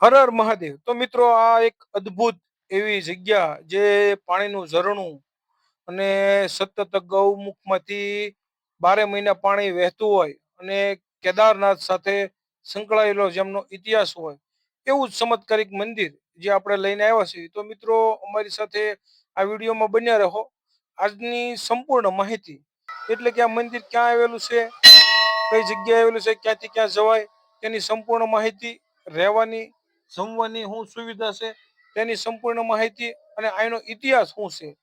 હર હર મહાદેવ. તો મિત્રો આ એક અદ્ભુત એવી જગ્યા જે પાણીનું ઝરણું અને સતત ગૌમુખમાંથી બારે મહિના પાણી વહેતું હોય અને કેદારનાથ સાથે સંકળાયેલો જેમનો ઇતિહાસ હોય, એવું જ ચમત્કારિક મંદિર જે આપણે લઈને આવ્યા છીએ. તો મિત્રો, અમારી સાથે આ વિડીયોમાં બન્યા રહો. આજની સંપૂર્ણ માહિતી. એટલે કે આ મંદિર ક્યાં આવેલું છે, કઈ જગ્યાએ આવેલું છે, ક્યાંથી ક્યાં જવાય તેની સંપૂર્ણ માહિતી રહેવાની જમવાની શું સુવિધા છે? તેની સંપૂર્ણ માહિતી અને આનો ઇતિહાસ શું છે?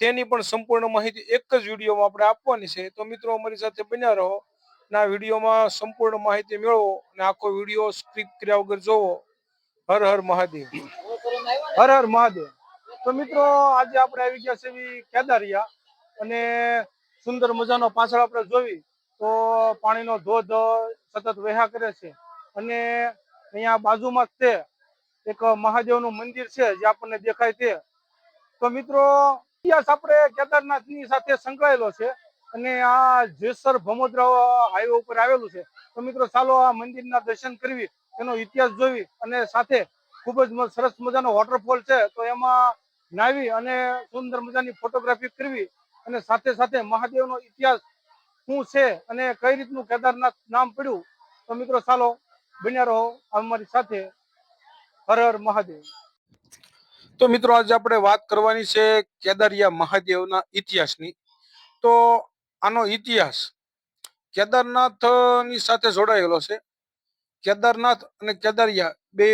તેની પણ સંપૂર્ણ માહિતી એક જ વિડીયોમાં આપણે આપવાની છે. તો મિત્રો, અમારી સાથે બન્યા રહો ના વિડીયોમાં સંપૂર્ણ માહિતી મેળવો અને આખો વીડિયો સ્ક્રિપ કર્યા વગર જોવો. હર હર મહાદેવ. હર હર મહાદેવ. તો મિત્રો, આજે આપણે આવી ગયા છે કેદારિયા અને સુંદર મજાનો પાછળ આપણે જોવી તો પાણીનો ધોધ સતત વહ્યા કરે છે અને અહીંયા બાજુમાં જ તે એક મહાદેવનું મંદિર છે, જે આપણને દેખાય તે તો મિત્રો, ઇતિહાસ આપણે કેદારનાથની સાથે સંકળાયેલો છે અને આ જેસર ભમોદરા હાઈવે ઉપર આવેલું છે. તો મિત્રો, ચાલો આ મંદિરના દર્શન કરવી તેનો ઇતિહાસ જોવી અને સાથે ખૂબ જ સરસ મજાનો વોટરફોલ છે, તો એમાં નાવી અને સુંદર મજાની ફોટોગ્રાફી કરવી અને સાથે સાથે મહાદેવનો ઇતિહાસ શું છે અને કઈ રીતનું કેદારનાથ નામ પડ્યું. તો મિત્રો, ચાલો બન્યા રહો અમારી સાથે. હર હર મહાદેવ. તો મિત્રો, આજે આપણે વાત કરવાની છે કેદારિયા મહાદેવના ઇતિહાસની. તો આનો ઇતિહાસ કેદારનાથની સાથે જોડાયેલો છે. કેદારનાથ અને કેદારિયા બે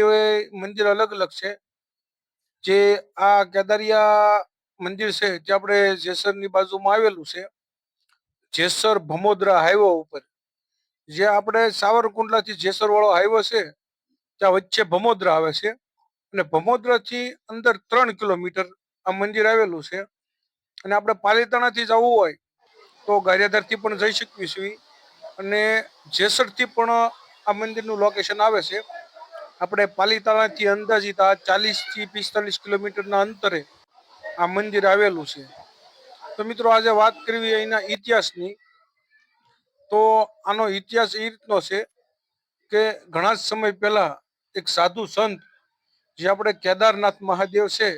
મંદિર અલગ અલગ છે. જે આ કેદારિયા મંદિર છે, જે આપણે જેસરની બાજુમાં આવેલું છે. જેસર ભમોદરા હાઈવે ઉપર. જે આપણે સાવરકુંડલાથી જેસર વાળો હાઈવે છે, ત્યાં વચ્ચે ભમોદરા આવે છે. અને ભમોદરાથી અંદર ત્રણ કિલોમીટર આ મંદિર આવેલું છે. અને આપણે પાલીતાણાથી જવું હોય, તો ગારિયાધારથી પણ જઈ શકીએ છીએ. અને જેસરથી પણ આ મંદિરનું લોકેશન આવે છે. આપણે પાલીતાણાથી અંદાજિત આ ચાલીસથી પિસ્તાલીસ કિલોમીટરના અંતરે આ મંદિર આવેલું છે. તો મિત્રો, આજે વાત કરવી અહીંના ઇતિહાસની. તો આનો ઇતિહાસ એ રીતનો છે કે ઘણા જ સમય પહેલા એક સાધુ સંત જે આપણે કેદારનાથ મહાદેવ છે,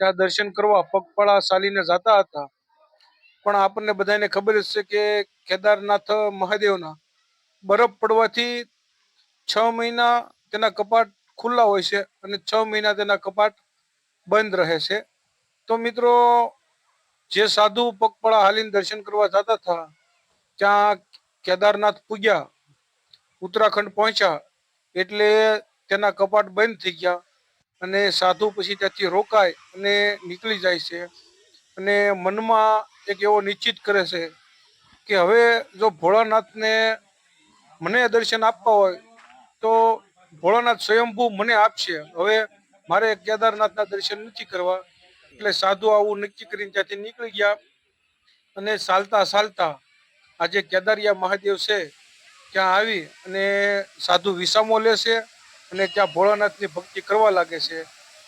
ત્યાં દર્શન કરવા પગપાળા ચાલીને જતા હતા. પણ આપણને બધાને ખબર છે કે કેદારનાથ મહાદેવના બરફ પડવાથી છ મહિના તેના કપાટ ખુલ્લા હોય છે અને છ મહિના તેના કપાટ બંધ રહે છે. તો મિત્રો, જે સાધુ પગપાળા હાલીને દર્શન કરવા જતા હતા ત્યાં કેદારનાથ પૂગ્યા, ઉત્તરાખંડ પહોંચ્યા, એટલે તેના કપાટ બંધ થઈ ગયા અને સાધુ પછી ત્યાંથી રોકાય અને નીકળી જાય છે. અને મનમાં એક એવો નિશ્ચિત કરે છે કે હવે જો ભોળાનાથને મને દર્શન આપવા હોય, તો ભોળાનાથ સ્વયંભૂ મને આપશે. હવે મારે કેદારનાથના દર્શન નથી કરવા. એટલે સાધુ આવું નક્કી કરીને ત્યાંથી નીકળી ગયા અને ચાલતા ચાલતા આજે કેદારિયા મહાદેવ છે, ત્યાં આવી અને સાધુ વિસામો લે છે અને ત્યાં ભોળાનાથની ભક્તિ કરવા લાગે છે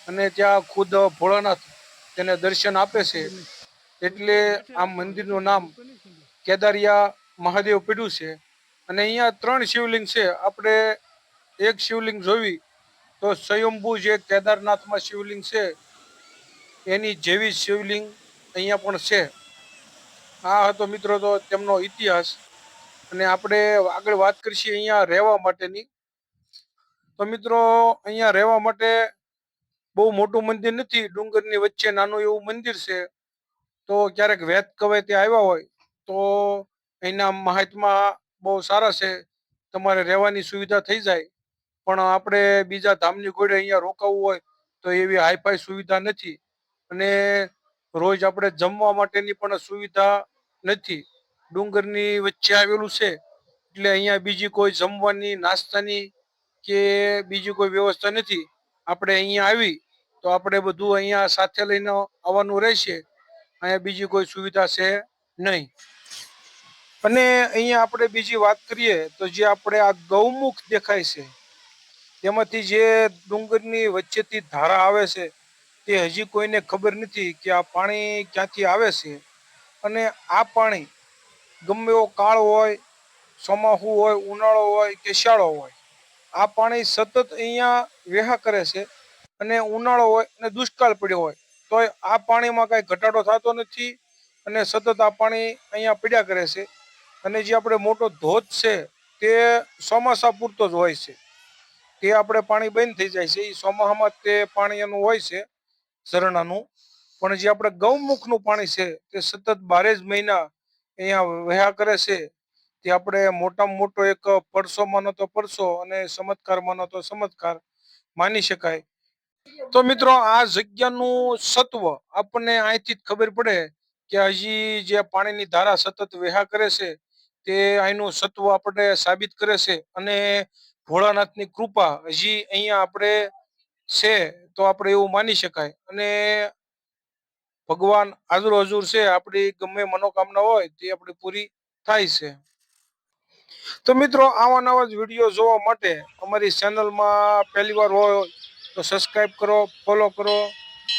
અને ત્યાં ખુદ ભોળાનાથ તેને દર્શન આપે છે. એટલે આ મંદિરનું નામ કેદારિયા મહાદેવ પડ્યું છે. અને અહીંયા ત્રણ શિવલિંગ છે. આપણે એક શિવલિંગ જોવી તો સ્વયંભૂ જે કેદારનાથમાં શિવલિંગ છે, એની જેવી શિવલિંગ અહીંયા પણ છે. આ હતો મિત્રો તો તેમનો ઇતિહાસ. અને આપણે આગળ વાત કરીશું અહીંયા રહેવા માટેની. તો મિત્રો, અહીંયા રહેવા માટે બહુ મોટું મંદિર નથી. ડુંગરની વચ્ચે નાનું એવું મંદિર છે. તો ક્યારેક વેત કવે ત્યાં આવ્યા હોય, તો અહીંના મહાત્મા બહુ સારા છે. તમારે રહેવાની સુવિધા થઈ જાય. પણ આપણે બીજા ધામની ઘોડે અહીંયા રોકાવું હોય, તો એવી હાઈફાઈ સુવિધા નથી. અને રોજ આપણે જમવા માટેની પણ સુવિધા નથી. ડુંગરની વચ્ચે આવેલું છે. એટલે અહીંયા બીજી કોઈ જમવાની, નાસ્તાની કે બીજી કોઈ વ્યવસ્થા નથી. આપણે અહીંયા આવી તો આપણે બધું અહીંયા સાથે લઈને આવવાનું રહેશે. અહીંયા બીજી કોઈ સુવિધા છે નહીં. અને અહીંયા આપણે બીજી વાત કરીએ તો જે આપણે આ ગૌમુખ દેખાય છે, તેમાંથી જે ડુંગરની વચ્ચેથી ધારા આવે છે તે હજી કોઈને ખબર નથી કે આ પાણી ક્યાંથી આવે છે. અને આ પાણી ગમે એવો કાળ હોય ચોમાસું હોય, ઉનાળો હોય કે શિયાળો હોય, આ પાણી સતત અહીંયા વેહા કરે છે. અને ઉનાળો હોય અને દુષ્કાળ પડ્યો હોય તો આ પાણીમાં કાંઈ ઘટાડો થતો નથી અને સતત આ પાણી અહીંયા પડ્યા કરે છે. અને જે આપણે મોટો ધોધ છે, તે ચોમાસા પૂરતો જ હોય છે. તે આપણે પાણી બંધ થઈ જાય છે. એ ચોમાસામાં તે પાણી એનું હોય છે. ઝરણાનું પણ જે આપણે ગૌમુખનું પાણી છે, તે સતત બારે જ મહિના અહીંયા વહ્યા કરે છે, તે આપણે મોટામાં મોટો એક પરસો માનો તો પરસો અને ચમત્કાર માનો તો ચમત્કાર માની શકાય. તો મિત્રો, આ જગ્યાનું સત્વ આપણને અહીંથી જ ખબર પડે કે હજી જે પાણીની ધારા સતત વહ્યા કરે છે, તે અહીંનું સત્વ આપણે સાબિત કરે છે અને ભોળાનાથની કૃપા હજી અહીંયા આપણે છે તો આપણે એવું માની શકાય. અને ભગવાન હાજર હજુર છે, આપણી ગમે મનોકામના હોય તે આપણી પૂરી થાય છે. તો મિત્રો, આવા નવા જ વીડિયો જોવા માટે અમારી ચેનલમાં પહેલી વાર હોય તો સબસ્ક્રાઈબ કરો, ફોલો કરો.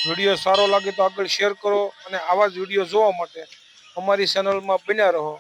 વીડિયો સારો લાગે તો આગળ શેર કરો અને આવા જ વીડિયો જોવા માટે અમારી ચેનલમાં બન્યા રહો.